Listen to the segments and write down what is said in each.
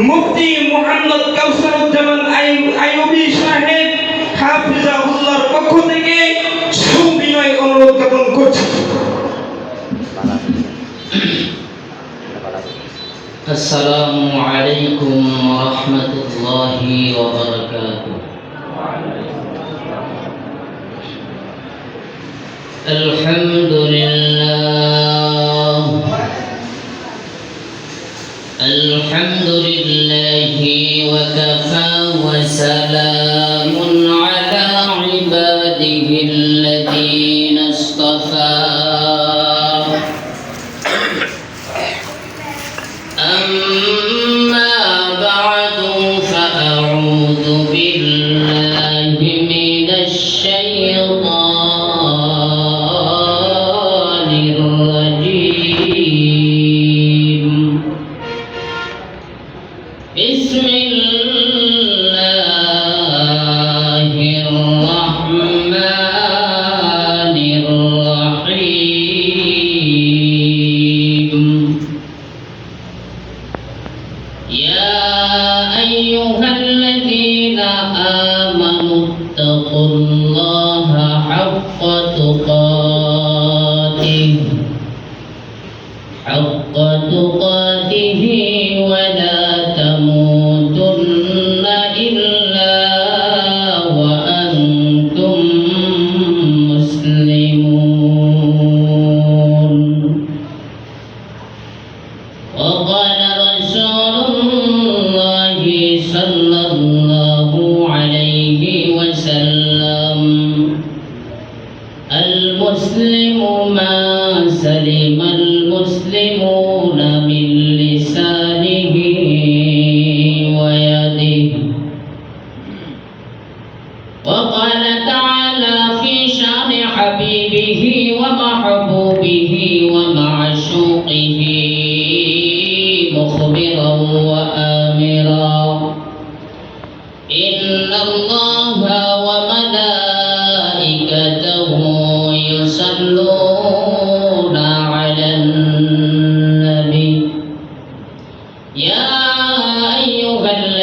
মুফতি মোহাম্মদ কাউসারুজ্জামান আইয়ু- আইয়ুবী সাহেব হাফিজাহুল্লাহর পক্ষ থেকে সুবিনয় অনুরোধ জ্ঞাপন করছি السلام عليكم ورحمة الله وبركاته الحمد لله الحمد لله وكفى وسلام. حق تقاته حبيبه ومحبوبه ومعشوقه مخبرا وآمرا. إن الله وملائكته يصلون على النبي. يا أيها الذين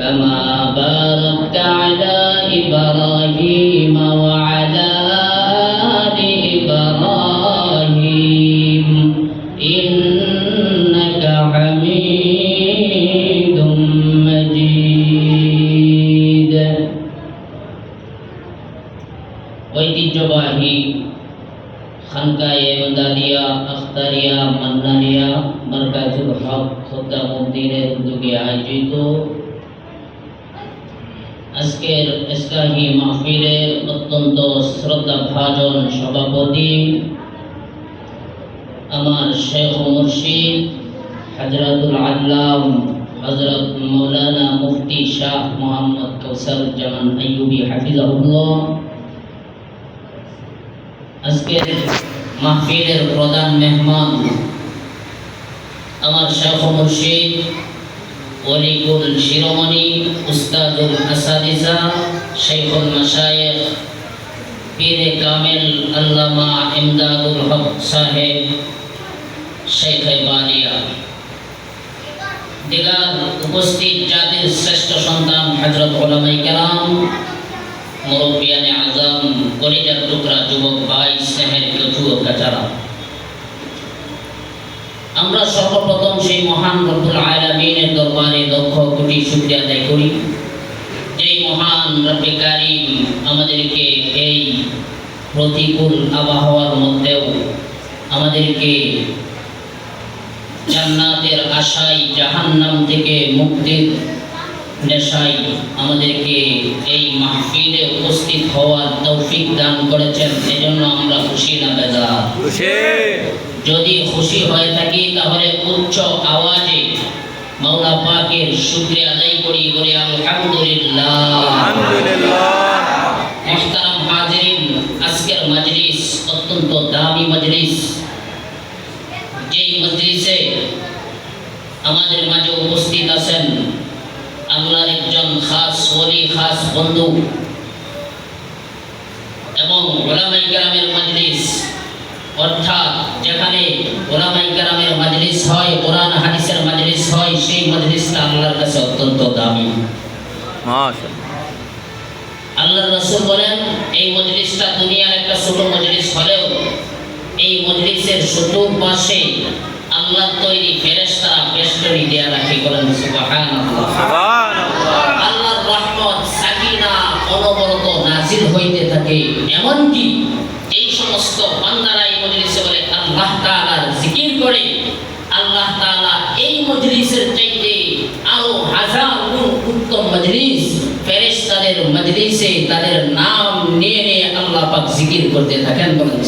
كما باركت على إبراهيم وعلى آل إبراهيم إنك حميد مجيد ঐতিহ্যবাহী খানকায়ে দাদিয়া আখতারিয়া মান্নানিয়া মার্কাজুল হক খোদ্দামুদ্দিনের উদ্যোগে আয়োজিত আজকের ইসলাহী মাহফিলের অত্যন্ত শ্রদ্ধা ভাজন সভাপতি আমার শেখ মুর্শিদ হজরতুল আল্লাম হজরত মৌলানা মুফতি শাহ মোহাম্মদ কৌসারুজ্জামান আইয়ুবী হাফিজাহুল্লাহ। আজকের মাহফিলের প্রধান মেহমান আমার শেখ মুর্শিদ অলিকুল শিরোমণি উস্তাদুল আসাদিজা শেখুল মাশায়েখ, পীরে কামেল আল্লামা ইমদাদুল হক সাহেব শেখ বানিয়া। দিগার উপস্থিত জাতির শ্রেষ্ঠ সন্তান হজরত ওলামাই কেরাম, মুরব্বিয়ানে আজম, কলিজার টুকরা যুবক ভাই, স্নেহের কেঁচু কাচারা আমরা সর্বপ্রথম সেই মহান রব্বুল আলামিনের দরবারে লক্ষ কোটি শুকরিয়া আদায় করি। যেই মহান রব্বে কারিম আমাদেরকে এই প্রতিকূল আবহাওয়ার মধ্যেও আমাদেরকে জান্নাতের আশায়, জাহান্নাম থেকে মুক্তির নেশাই আমাদেরকে এই মাহফিলে উপস্থিত হওয়ার তৌফিক দান করেছেন। এজন্য আমরা খুশি না বেজার। খুশি। যদি খুশি হয়ে থাকি তাহলে উচ্চ আওয়াজে মাওলা পাকের শুক্রিয়া আদায় করি বলে আলহামদুলিল্লাহ। আলহামদুলিল্লাহ। মুহতারাম হাজিরিন আজকের মজলিস অত্যন্ত দামি মজলিস। যেই মজলিসে আমাদের মাঝে উপস্থিত আছেন আল্লাহর একজন খাস ওলি খাস বন্ধু এবং ওলামাই কেরামের মজলিস অর্থাৎ যেখানে ওলামাই কেরামের মজলিস হয় কোরআন হাদিসের মজলিস হয় সেই মজলিসটা আল্লাহর কাছে অত্যন্ত দামি। আল্লাহ রসুল বলেন এই মজলিসটা দুনিয়ার একটা ছোট মজলিস হলেও এই মজলিসের চতুর পাশে আল্লাহ তৈরি ফেরেশতা বেষ্টনী দেয়া রাখি করেন সুবহানাল্লাহ। সুবহানাল্লাহ। আল্লাহর রহমত সাকিনা অনবরত নাজিল হইতে থাকে। এমনকি এই সমস্ত বান্দারা এই মজলিসে বলে আল্লাহ তাআলার জিকির করে আল্লাহ তাআলা এই মজলিসের চাইতে আরও হাজার গুণ উত্তম মজলিস মজলিসে তাদের নাম নিয়ে নিয়ে আল্লাহ পাক জিকির করতে থাকেন বলেন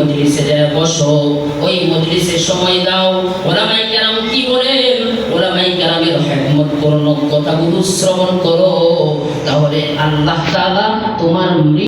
মজলিসে যায়, বসো। ওই মজলিসে সময় দাও। ওলামাই কেরাম কি বলেন? ওলামাই কেরামের হেকমতপূর্ণ কথাগুলো শ্রবণ করো। তাহলে আল্লাহ তাআলা তোমার